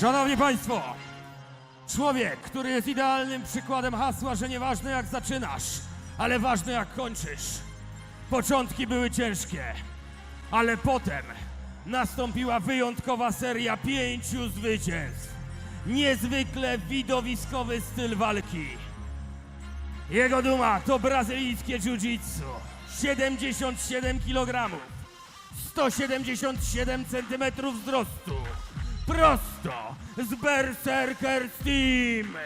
Szanowni Państwo, człowiek, który jest idealnym przykładem hasła, że nieważne jak zaczynasz, ale ważne jak kończysz. Początki były ciężkie, ale potem nastąpiła wyjątkowa seria pięciu zwycięstw. Niezwykle widowiskowy styl walki. Jego duma to brazylijskie jiu-jitsu. 77 kg. 177 cm wzrostu. Prosto z Berserker Steam.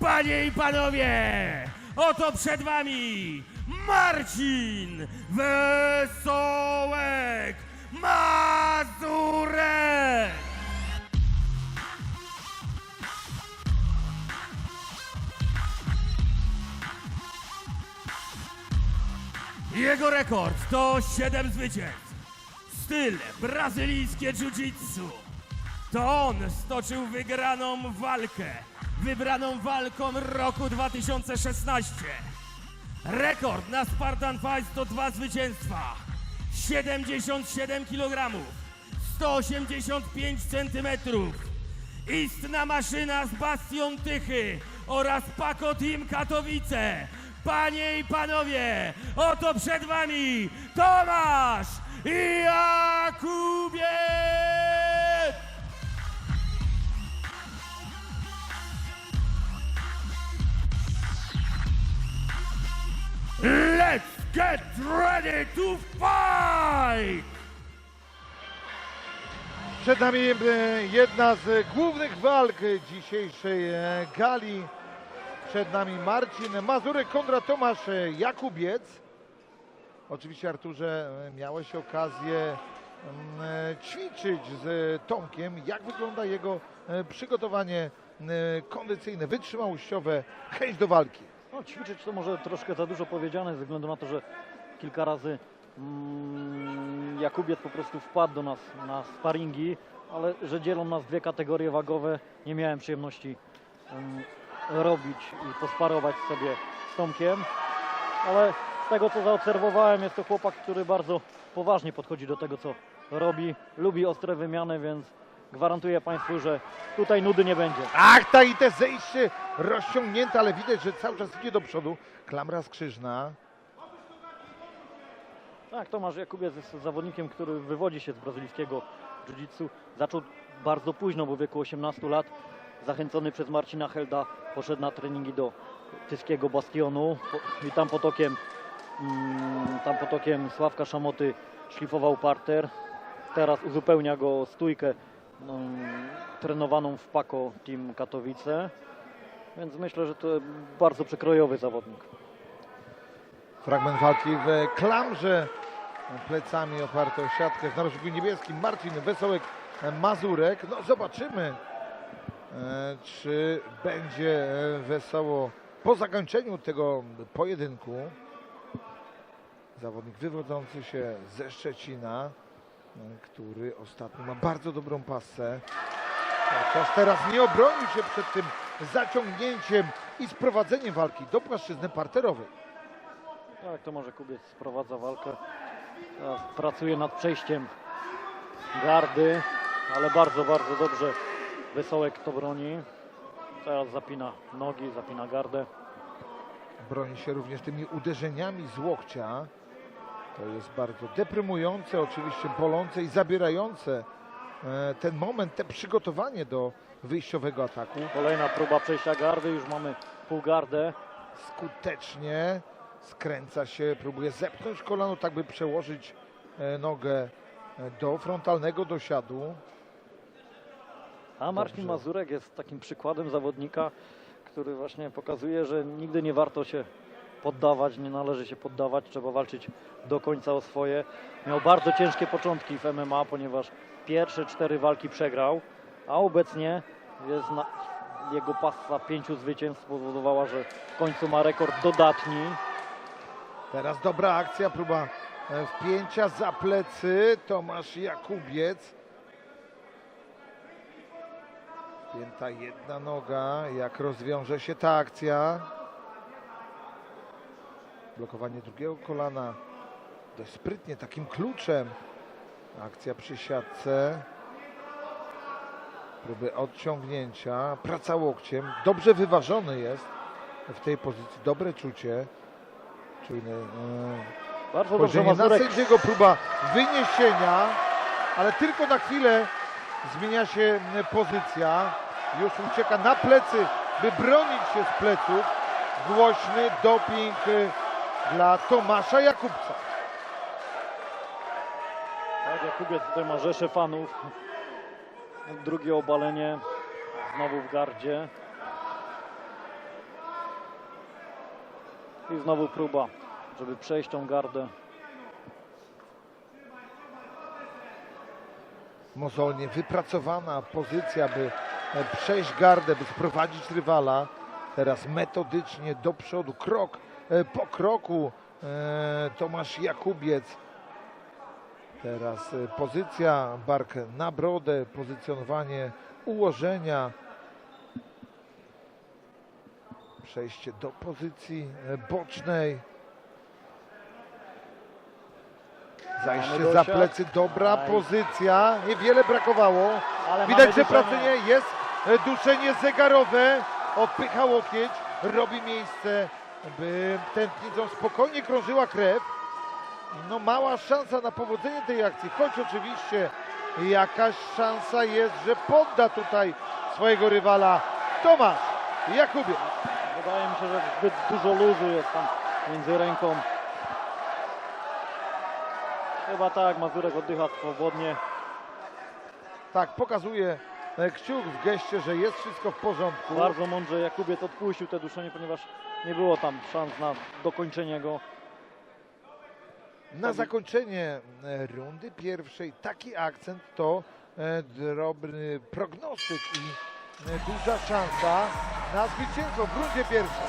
Panie i panowie, oto przed wami Marcin Wesołek Mazurek. Jego rekord to 7 zwycięstw. Styl brazylijskie jiu-jitsu. To on stoczył wygraną walkę. Wybraną walką roku 2016. Rekord na Spartan Fight to dwa zwycięstwa. 77 kg. 185 cm. Istna maszyna z Bastion Tychy oraz Paco Team Katowice. Panie i panowie, oto przed wami Tomasz Jakubiec! Let's get ready to fight! Przed nami e, jedna z głównych walk dzisiejszej e, gali. Przed nami Marcin Mazurek kontra Tomasz e, Jakubiec. Oczywiście Arturze miałeś okazję mm, ćwiczyć z Tomkiem. Jak wygląda jego przygotowanie kondycyjne, wytrzymałościowe, chęć do walki? No, ćwiczyć to może troszkę za dużo powiedziane, ze względu na to, że kilka razy mm, Jakubiec po prostu wpadł do nas na sparingi, ale że dzielą nas dwie kategorie wagowe, nie miałem przyjemności mm, robić i posparować sobie z Tomkiem, ale z tego co zaobserwowałem jest to chłopak, który bardzo poważnie podchodzi do tego co robi, lubi ostre wymiany, więc gwarantuję Państwu, że tutaj nudy nie będzie. Ach, ta i te zejście rozciągnięte, ale widać, że cały czas idzie do przodu. Klamra skrzyżna. Tak, Tomasz Jakubiec jest zawodnikiem, który wywodzi się z brazylijskiego jiu-jitsu. Zaczął bardzo późno, bo w wieku 18 lat, zachęcony przez Marcina Helda, poszedł na treningi do tyskiego bastionu i tam potokiem, mm, tam potokiem Sławka Szamoty szlifował parter. Teraz uzupełnia go stójkę mm, trenowaną w Paco Team Katowice. Więc myślę, że to bardzo przekrojowy zawodnik. Fragment walki w klamrze. Plecami oparty o siatkę. W narożniku niebieskim Marcin Wesołek Mazurek. No zobaczymy, e, czy będzie e, wesoło po zakończeniu tego pojedynku. Zawodnik wywodzący się ze Szczecina, który ostatnio ma bardzo dobrą pasę. Chociaż teraz nie obronił się przed tym zaciągnięciem i sprowadzeniem walki do płaszczyzny parterowej. Tak, to może Kubiec sprowadza walkę. Teraz pracuje nad przejściem gardy, ale bardzo, bardzo dobrze Wesołek to broni. Teraz zapina nogi, zapina gardę. broni się również tymi uderzeniami z łokcia. To jest bardzo deprymujące, oczywiście bolące i zabierające e, ten moment, te przygotowanie do wyjściowego ataku. Kolejna próba przejścia gardy, już mamy pół gardę. Skutecznie skręca się, próbuje zepchnąć kolano, tak by przełożyć e, nogę e, do frontalnego dosiadu. A Marcin Dobrze. Mazurek jest takim przykładem zawodnika, który właśnie pokazuje, że nigdy nie warto się poddawać, nie należy się poddawać, trzeba walczyć do końca o swoje. Miał bardzo ciężkie początki w MMA, ponieważ pierwsze cztery walki przegrał, a obecnie jest na, jego pasa pięciu zwycięstw spowodowała, że w końcu ma rekord dodatni. Teraz dobra akcja, próba e, wpięcia za plecy. Tomasz Jakubiec. Wpięta jedna noga. Jak rozwiąże się ta akcja? Blokowanie drugiego kolana. Dość sprytnie, takim kluczem. Akcja przy siatce. Próby odciągnięcia, praca łokciem, dobrze wyważony jest w tej pozycji, dobre czucie. Czujne, e, Bardzo dobrze na Mazurek. sędziego, próba wyniesienia, ale tylko na chwilę zmienia się m, pozycja. Już ucieka na plecy, by bronić się z pleców. Głośny doping e, dla Tomasza Jakubca. Tak, Jakubiec tutaj ma rzeszę fanów. Drugie obalenie. Znowu w gardzie. I znowu próba, żeby przejść tą gardę. mozolnie wypracowana pozycja, by e, przejść gardę, by sprowadzić rywala. Teraz metodycznie do przodu, krok po kroku e, Tomasz Jakubiec. Teraz e, pozycja, bark na brodę, pozycjonowanie ułożenia. Przejście do pozycji e, bocznej. Zajście za plecy, dobra pozycja, niewiele brakowało. Widać, że pracuje, jest e, duszenie zegarowe, odpycha łokieć, robi miejsce, by tętnicą spokojnie krążyła krew. No mała szansa na powodzenie tej akcji, choć oczywiście jakaś szansa jest, że podda tutaj swojego rywala Tomasz Jakubie. Wydaje mi się, że zbyt dużo luzu jest tam między ręką. Chyba tak, Mazurek oddycha swobodnie. Tak, pokazuje kciuk w geście, że jest wszystko w porządku. Bardzo mądrze Jakubiec odpuścił te duszenie, ponieważ nie było tam szans na dokończenie go. Na zakończenie e, rundy pierwszej taki akcent to e, drobny prognostyk i e, duża szansa na zwycięstwo w rundzie pierwszej.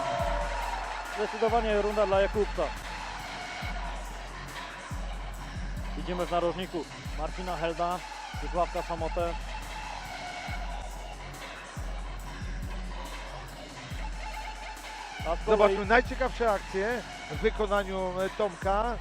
Zdecydowanie runda dla Jakubca. Widzimy w narożniku Marcina Helda, Wysławka Samotę. Zobaczmy najciekawsze akcje w wykonaniu e, Tomka.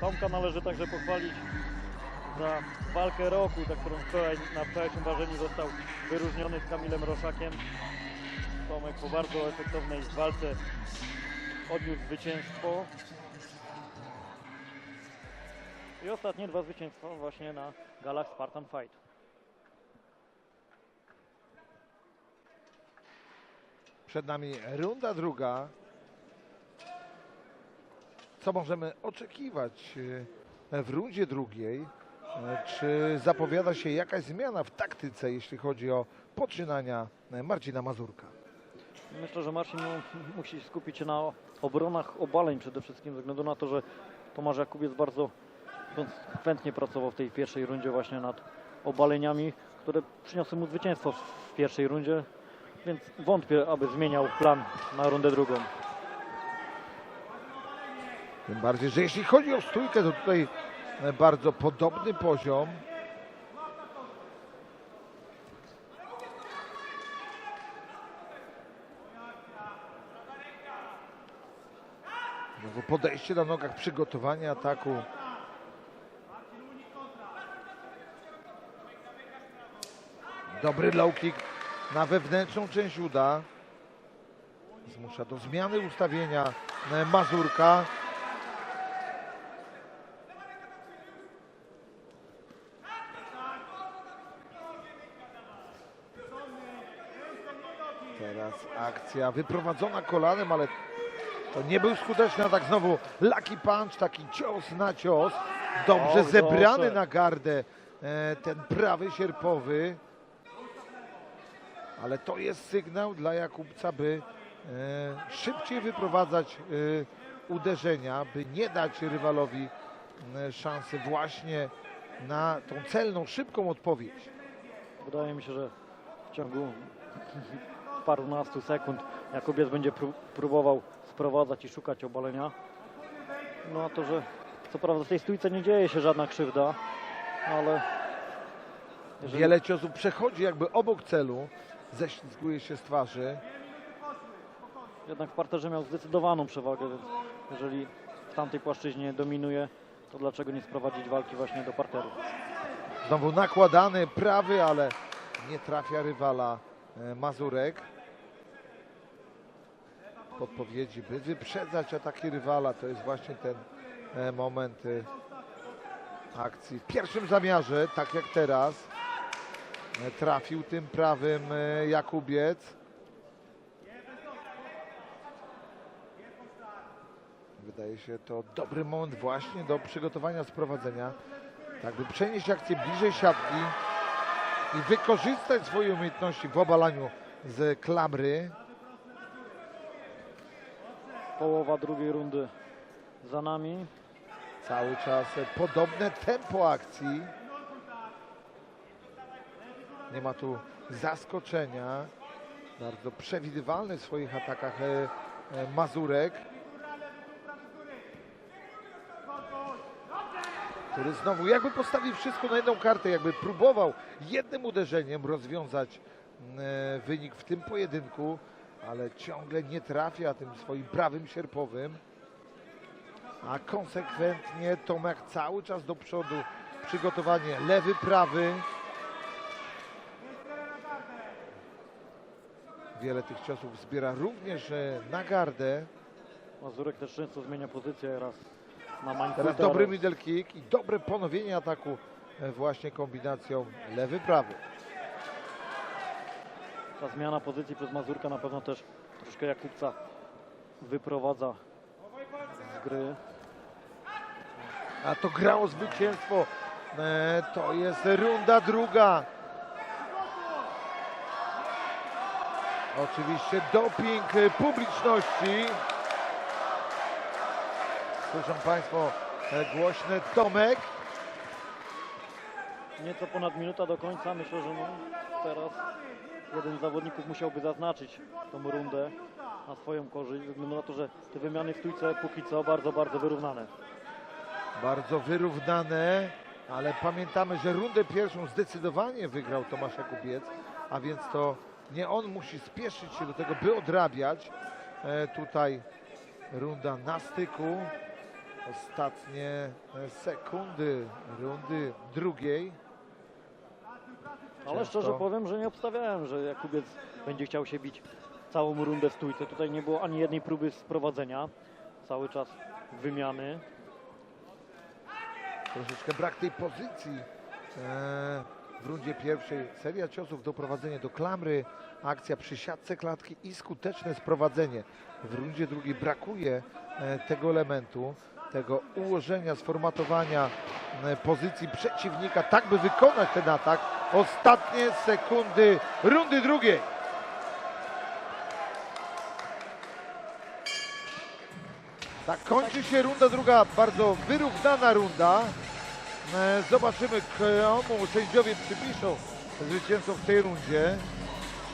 Tomka należy także pochwalić za walkę roku, za którą wczoraj na wczorajszym ważeniu został wyróżniony z Kamilem Roszakiem. Tomek po bardzo efektownej walce odniósł zwycięstwo. I ostatnie dwa zwycięstwa właśnie na galach Spartan Fight. Przed nami runda Co możemy oczekiwać e, w rundzie drugiej? E, Czy zapowiada się jakaś zmiana w taktyce, jeśli chodzi o poczynania e, Marcina Mazurka? Myślę, że Marcin mu- musi skupić się na obronach obaleń przede wszystkim, ze względu na to, że Tomasz Jakubiec bardzo konsekwentnie pracował w tej pierwszej rundzie właśnie nad obaleniami, które przyniosły mu zwycięstwo w pierwszej rundzie, więc wątpię, aby zmieniał plan na rundę drugą. Tym bardziej, że jeśli chodzi o stójkę, to tutaj e, bardzo podobny poziom. Znowu podejście na nogach, przygotowanie ataku. Dobry low kick na wewnętrzną część uda. Zmusza do zmiany ustawienia Mazurka. Teraz akcja wyprowadzona kolanem, ale to nie był skuteczny atak. Znowu lucky punch, taki cios na cios. Dobrze zebrany na gardę e, ten prawy sierpowy. Ale to jest sygnał dla Jakubca, by e, szybciej wyprowadzać e, uderzenia, by nie dać rywalowi e, szansy właśnie na tą celną, szybką odpowiedź. Wydaje mi się, że w ciągu parunastu sekund Jakubiec będzie pró- próbował sprowadzać i szukać obalenia. No a to, że co prawda w tej stójce nie dzieje się żadna krzywda, ale Jeżeli- Wiele ciosów przechodzi jakby obok celu, ześlizguje się z twarzy. Jednak w parterze miał zdecydowaną przewagę, więc jeżeli w tamtej płaszczyźnie dominuje, to dlaczego nie sprowadzić walki właśnie do parteru? Znowu nakładany prawy, ale nie trafia rywala Mazurek. Podpowiedzi, by wyprzedzać ataki rywala, to jest właśnie ten e, moment e, akcji. W pierwszym zamiarze, tak jak teraz, e, trafił tym prawym e, Jakubiec. Wydaje się to dobry moment właśnie do przygotowania sprowadzenia tak by przenieść akcję bliżej siatki i wykorzystać swoje umiejętności w obalaniu z klamry. Połowa drugiej rundy za nami. Cały czas podobne tempo akcji. Nie ma tu zaskoczenia. Bardzo przewidywalny w swoich atakach e, e, Mazurek. Który znowu jakby postawił wszystko na jedną kartę, jakby próbował jednym uderzeniem rozwiązać e, wynik w tym pojedynku, ale ciągle nie trafia tym swoim prawym sierpowym. A konsekwentnie Tomek cały czas do przodu. Przygotowanie lewy, prawy. Wiele tych ciosów zbiera również e, na gardę. Mazurek też często zmienia pozycję raz na. Teraz dobry middle kick i dobre ponowienie ataku e, właśnie kombinacją lewy, prawy. Ta zmiana pozycji przez Mazurka na pewno też troszkę Jakubca wyprowadza z gry. A to grało zwycięstwo. E, To jest runda druga. Oczywiście doping publiczności. Słyszą Państwo e, głośny Tomek. Nieco ponad minuta do końca. Myślę, że no, teraz jeden z zawodników musiałby zaznaczyć tą rundę na swoją korzyść, ze względu na to, że te wymiany w stójce póki co bardzo, bardzo wyrównane. Bardzo wyrównane, ale pamiętamy, że rundę pierwszą zdecydowanie wygrał Tomasz Jakubiec, a więc to nie on musi spieszyć się do tego, by odrabiać. E, tutaj runda na styku. Ostatnie e, sekundy rundy drugiej. Ale szczerze powiem, że nie obstawiałem, że Jakubiec będzie chciał się bić całą rundę w stójce. Tutaj nie było ani jednej próby sprowadzenia. Cały czas wymiany. Troszeczkę brak tej pozycji e, w rundzie pierwszej. Seria ciosów, doprowadzenie do klamry, akcja przy siatce klatki i skuteczne sprowadzenie. W rundzie drugiej brakuje e, tego elementu, tego ułożenia, sformatowania e, pozycji przeciwnika, tak by wykonać ten atak. Ostatnie sekundy rundy drugiej. Tak kończy się runda druga, bardzo wyrównana runda. E, Zobaczymy, komu sędziowie przypiszą zwycięzcą w tej rundzie.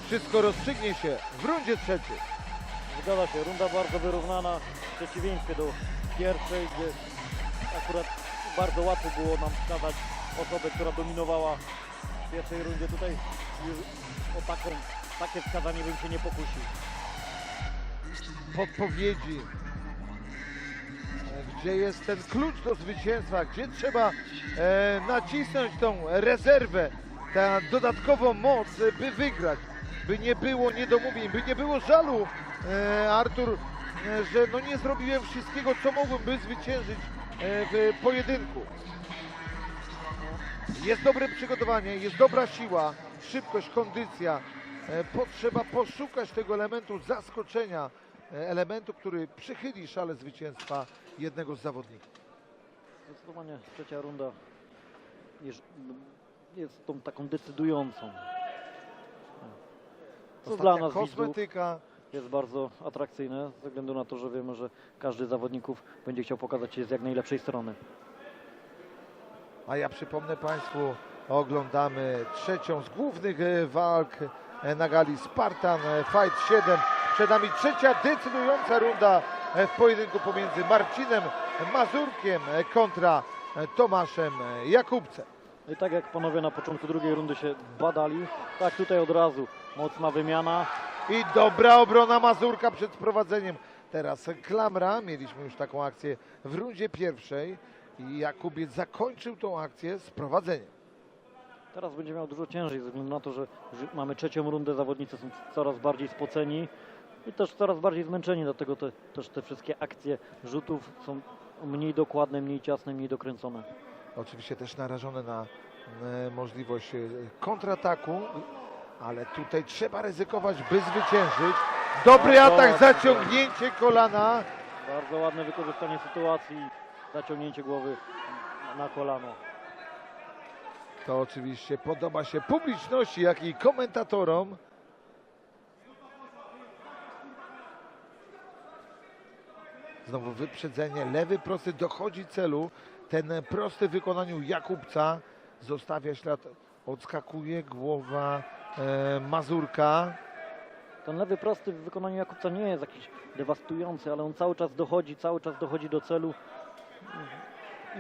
Wszystko rozstrzygnie się w rundzie trzeciej. Zgadza się, runda bardzo wyrównana w przeciwieństwie do pierwszej, gdzie akurat bardzo łatwo było nam wskazać osobę, która dominowała w pierwszej rundzie. Tutaj już o taką, takie wskazanie bym się nie pokusił. Podpowiedzi. E, Gdzie jest ten klucz do zwycięstwa? Gdzie trzeba e, nacisnąć tą rezerwę, tę dodatkową moc, by wygrać? By nie było niedomówień, by nie było żalu, e, Artur, że no nie zrobiłem wszystkiego, co mogłem, by zwyciężyć e, w pojedynku. Jest dobre przygotowanie, jest dobra siła, szybkość, kondycja. E, Potrzeba poszukać tego elementu zaskoczenia, e, elementu, który przychyli szale zwycięstwa jednego z zawodników. Zdecydowanie trzecia runda jest, jest tą taką decydującą. Co dla Ostatnia nas widzów kosmetyka. Jest bardzo atrakcyjne, ze względu na to, że wiemy, że każdy z zawodników będzie chciał pokazać się z jak najlepszej strony. A ja przypomnę Państwu, oglądamy trzecią z głównych e, walk e, na gali Spartan e, Fight 7. Przed nami trzecia decydująca runda w pojedynku pomiędzy Marcinem Mazurkiem kontra Tomaszem Jakubcem. No I tak jak panowie na początku drugiej rundy się badali, tak tutaj od razu mocna wymiana. I dobra obrona Mazurka przed sprowadzeniem. Teraz klamra, mieliśmy już taką akcję w rundzie pierwszej i Jakubiec zakończył tą akcję sprowadzeniem. Teraz będzie miał dużo ciężej ze względu na to, że mamy trzecią rundę, zawodnicy są coraz bardziej spoceni i też coraz bardziej zmęczeni, dlatego te, też te wszystkie akcje rzutów są mniej dokładne, mniej ciasne, mniej dokręcone. Oczywiście też narażone na e, możliwość e, kontrataku, ale tutaj trzeba ryzykować, by zwyciężyć. Dobry Bardzo atak, ładnie. zaciągnięcie kolana. Bardzo ładne wykorzystanie sytuacji, zaciągnięcie głowy na kolano. To oczywiście podoba się publiczności, jak i komentatorom. Znowu wyprzedzenie, lewy prosty dochodzi celu. Ten prosty w wykonaniu Jakubca zostawia ślad, odskakuje głowa Mazurka. Ten lewy prosty w wykonaniu Jakubca nie jest jakiś dewastujący, ale on cały czas dochodzi, cały czas dochodzi do celu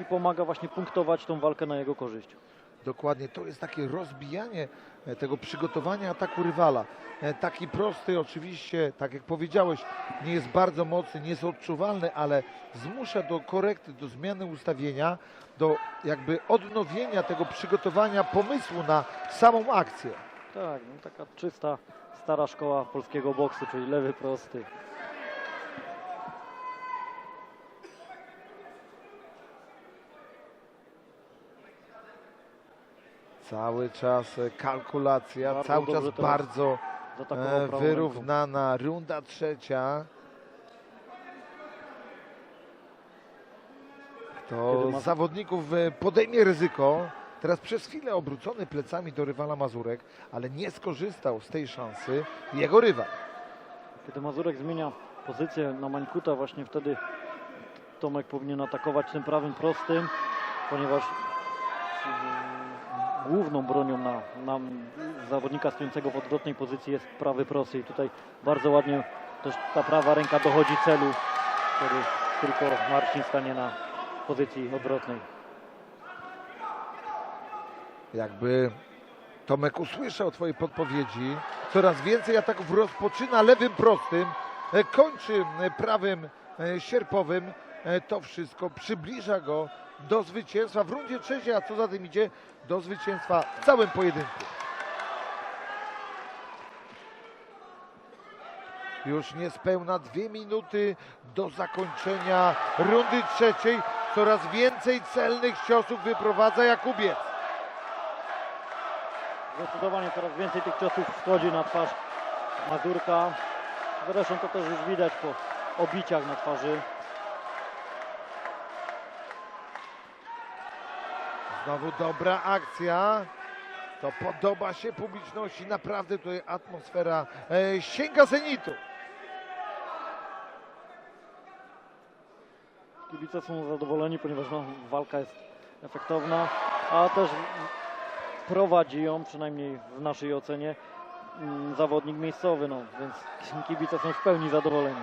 i pomaga właśnie punktować tą walkę na jego korzyść. Dokładnie, to jest takie rozbijanie e, tego przygotowania ataku rywala. E, Taki prosty oczywiście, tak jak powiedziałeś, nie jest bardzo mocny, nie jest odczuwalny, ale zmusza do korekty, do zmiany ustawienia, do jakby odnowienia tego przygotowania pomysłu na samą akcję. Tak, no taka czysta, stara szkoła polskiego boksu, czyli lewy prosty. Cały czas e, kalkulacja, Bardzo cały czas bardzo e, wyrównana. Runda trzecia. Z zawodników e, podejmie ryzyko? Teraz przez chwilę obrócony plecami do rywala Mazurek, ale nie skorzystał z tej szansy jego rywal. Kiedy Mazurek zmienia pozycję na Mańkuta, właśnie wtedy Tomek powinien atakować tym prawym prostym, ponieważ główną bronią na, na zawodnika stojącego w odwrotnej pozycji jest prawy prosty i tutaj bardzo ładnie też ta prawa ręka dochodzi celu, który tylko Marcin stanie na pozycji odwrotnej. Jakby Tomek usłyszał Twojej podpowiedzi. Coraz więcej ataków rozpoczyna lewym prostym, e, kończy e, prawym e, sierpowym. To wszystko przybliża go do zwycięstwa w rundzie trzeciej, a co za tym idzie, do zwycięstwa w całym pojedynku. Już niespełna dwie minuty do zakończenia rundy trzeciej. Coraz więcej celnych ciosów wyprowadza Jakubiec. Zdecydowanie coraz więcej tych ciosów wchodzi na twarz Mazurka. Zresztą to też już widać po obiciach na twarzy. Znowu dobra akcja. To podoba się publiczności. Naprawdę tutaj atmosfera e, sięga zenitu. Kibice są zadowoleni, ponieważ no, walka jest efektowna, a też prowadzi ją, przynajmniej w naszej ocenie, mm, zawodnik miejscowy, no, więc kibice są w pełni zadowoleni.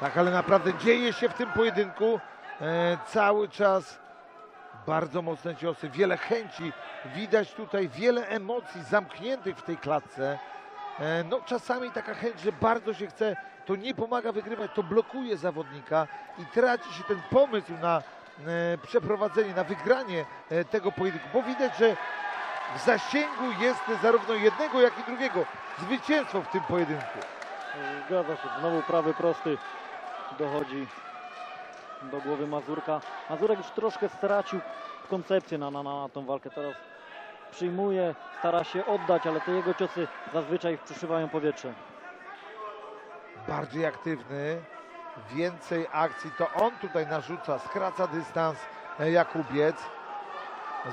Tak, ale naprawdę dzieje się w tym pojedynku. E, cały czas bardzo mocne ciosy, wiele chęci. Widać tutaj wiele emocji zamkniętych w tej klatce. E, no czasami taka chęć, że bardzo się chce, to nie pomaga wygrywać, to blokuje zawodnika i traci się ten pomysł na e, przeprowadzenie, na wygranie e, tego pojedynku, bo widać, że w zasięgu jest zarówno jednego, jak i drugiego zwycięstwo w tym pojedynku. Zgadza się, znowu prawy prosty dochodzi do głowy Mazurka. Mazurek już troszkę stracił koncepcję na, na, na tą walkę. Teraz przyjmuje, stara się oddać, ale te jego ciosy zazwyczaj przyszywają powietrze. bardziej aktywny, więcej akcji, to on tutaj narzuca, skraca dystans e, Jakubiec.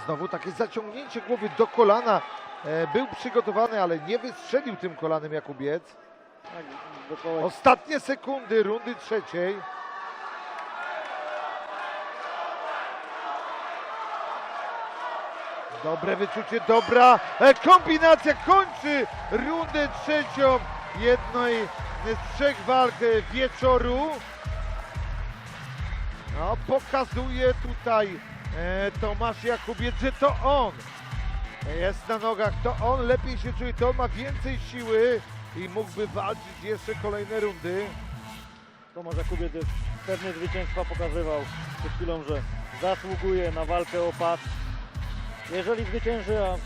Znowu takie zaciągnięcie głowy do kolana. E, Był przygotowany, ale nie wystrzelił tym kolanem Jakubiec. Tak, Ostatnie sekundy rundy trzeciej. Dobre wyczucie, dobra e, kombinacja kończy rundę trzecią jednej z trzech walk wieczoru. No, pokazuje tutaj Tomasz Jakubiec, że to on jest na nogach, to on lepiej się czuje, to on ma więcej siły i mógłby walczyć jeszcze kolejne rundy. Tomasz Jakubiec już pewnie zwycięstwa pokazywał przed chwilą, że zasługuje na walkę o pas. Jeżeli zwycięży, a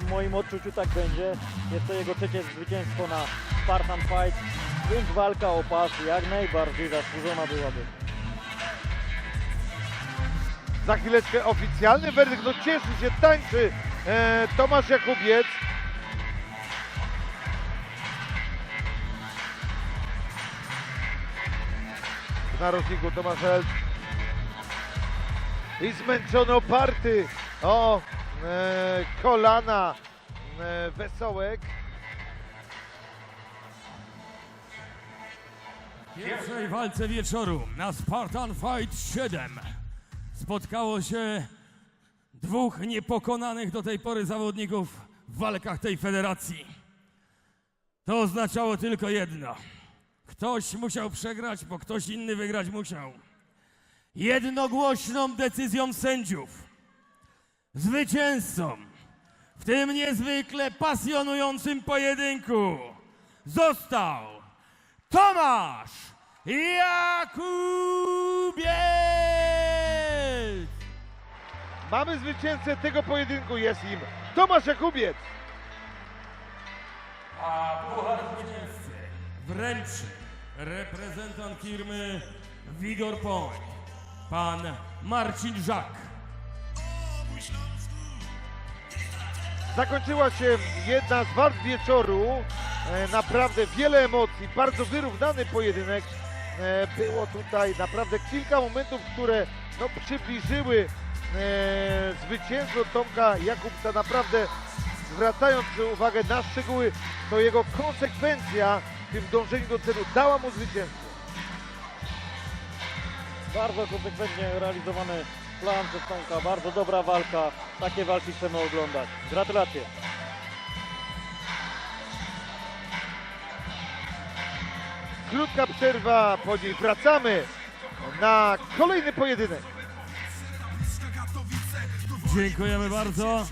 w moim odczuciu tak będzie, jest to jego trzecie zwycięstwo na Spartan Fight, więc walka o pas jak najbardziej zasłużona byłaby. Za chwileczkę oficjalny werdykt, no cieszy się, tańczy e, Tomasz Jakubiec. W narożniku Tomasz Held. I zmęczony, oparty o e, kolana e, Wesołek. W pierwszej walce wieczoru na Spartan Fight 7 spotkało się dwóch niepokonanych do tej pory zawodników w walkach tej federacji. To oznaczało tylko jedno. Ktoś musiał przegrać, bo ktoś inny wygrać musiał. Jednogłośną decyzją sędziów zwycięzcą w tym niezwykle pasjonującym pojedynku został Tomasz Jakubiec! Mamy zwycięzcę tego pojedynku, jest im Tomasz Jakubiec. A puchar zwycięzcy wręczy reprezentant firmy Vigor Point, pan Marcin Żak. Zakończyła się jedna z walk wieczoru. E, naprawdę wiele emocji, bardzo wyrównany pojedynek. E, było tutaj naprawdę kilka momentów, które no, przybliżyły zwycięstwo Tomka Jakubca. Naprawdę zwracając uwagę na szczegóły, to jego konsekwencja w tym dążeniu do celu dała mu zwycięstwo. Bardzo konsekwentnie realizowany plan przez Tomka, bardzo dobra walka, takie walki chcemy oglądać. Gratulacje. Krótka przerwa, po niej wracamy na kolejny pojedynek. Dziękujemy bardzo.